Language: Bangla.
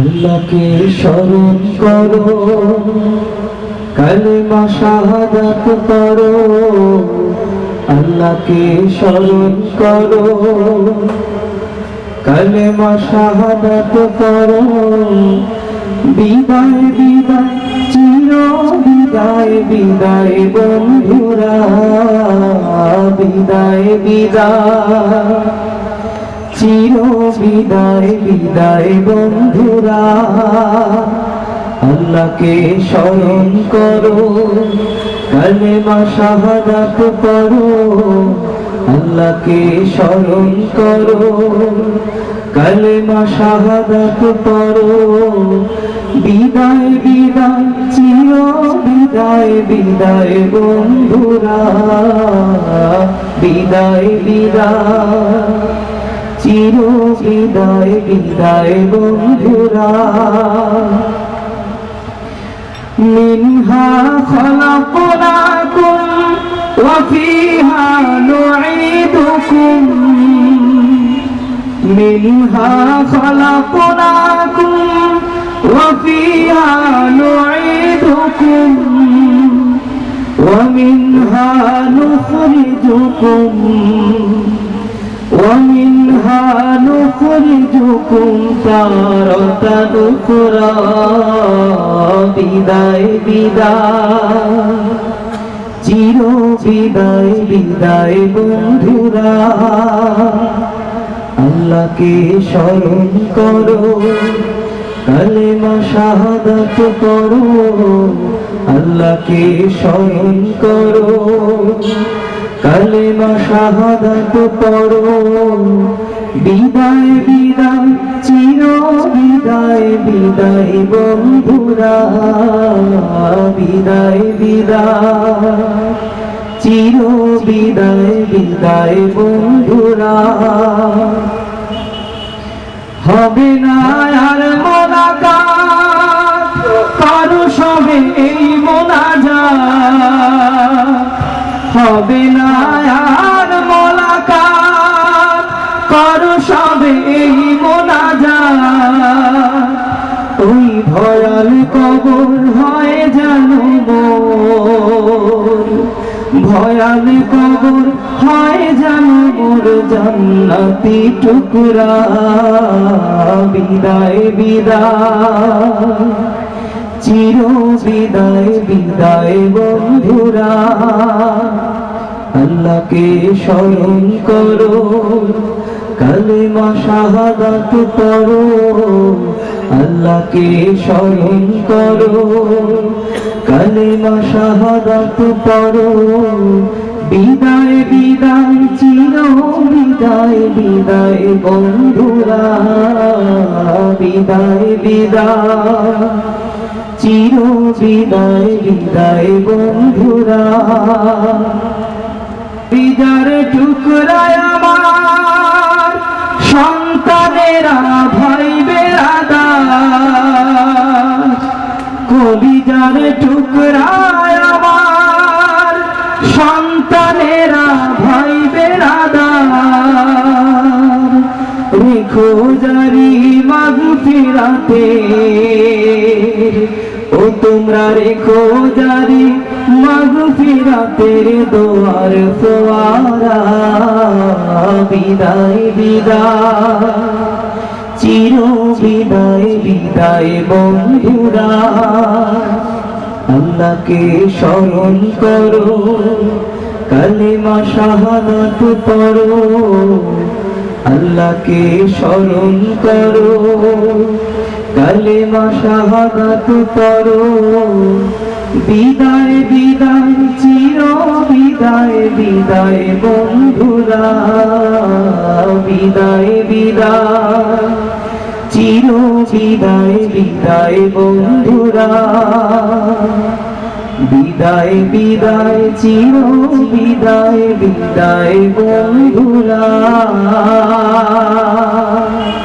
আল্লাহকে স্মরণ করো, কালেমা শাহাদাত করো আল্লাহকে স্মরণ করো, কালেমা শাহাদাত করো বিদায় বিদায়, চির বিদায় বিদায় বন্ধুরা, বিদায় বিদায়। চির বিদায় বিদায় বন্ধুরা, আল্লাহকে স্মরণ করো কালেমা শাহাদাত করো আল্লাহকে স্মরণ করো কালেমা শাহাদাত করো বিদায় বিদায় চির বিদায় বিদায় বন্ধুরা, বিদায় বিদায়। চির বিদায় বিদায় বন্ধুরা। মিনহা খলাকনাকুম ওয়া ফিহা নুঈদুকুম। মিনহা খলাকনাকুম ওয়া ফিহা নুঈদুকুম। ওয়া মিনহা নুখরিজুকুম। نخرجكم تارة أخرى বিদায় বিদায় চির বিদায় বিদায় বন্ধুরা আল্লাহকে স্মরণ করো কালেমা শাহাদাত করো আল্লাহকে স্মরণ করো কালেমা শাহাদাত পড়ো। বিদায় বিদায়, চির বিদায় বিদায় বন্ধুরা। বিদায় বিদায়, চির বিদায় বিদায় বন্ধুরা। হবে না আর মোনাকাত। হবে না আর মোলাকাত করো সবে এই মোনাজাত। ওই ভয়াল কবর হয় জানো ভয়াল কবর হয় জানো মোর জান্নাতি টুকরা। বিদায় বিদায়। চির বিদায় বিদায় বন্ধুরা, আল্লাহকে স্মরণ করো, কালেমা শাহাদাত করো আল্লাহকে স্মরণ করো, কালেমা শাহাদাত করো বিদায় বিদায় চির বিদায় বিদায় বন্ধুরা, বিদায় বিদায়। চির বিদায় বিদায় বন্ধুরা। বিদার টুকরায় আমার সন্তানেরা ভাই বেড়াদা কবিজার টুকরায় আমার সন্তানেরা ভাই বেড়াদা রেখো জারি মাগ ফিরাতে তোমরা রেখো জারি মাগ ফিরাতের দোয়ার ফোয়ারা বিদায় বিদায়, চির বিদায় বিদায় বন্ধুরা। আল্লাহকে স্মরণ করো, কালেমা শাহাদাত পড়ো। আল্লাহকে স্মরণ করো কালেমা শাহাদাত পড়ো। বিদায় বিদায়, চির বিদায় বিদায় বন্ধুরা। বিদায় বিদায়, চির বিদায় বিদায় বন্ধুরা। বিদায় বিদায়, চির বিদায় বিদায় বন্ধুরা।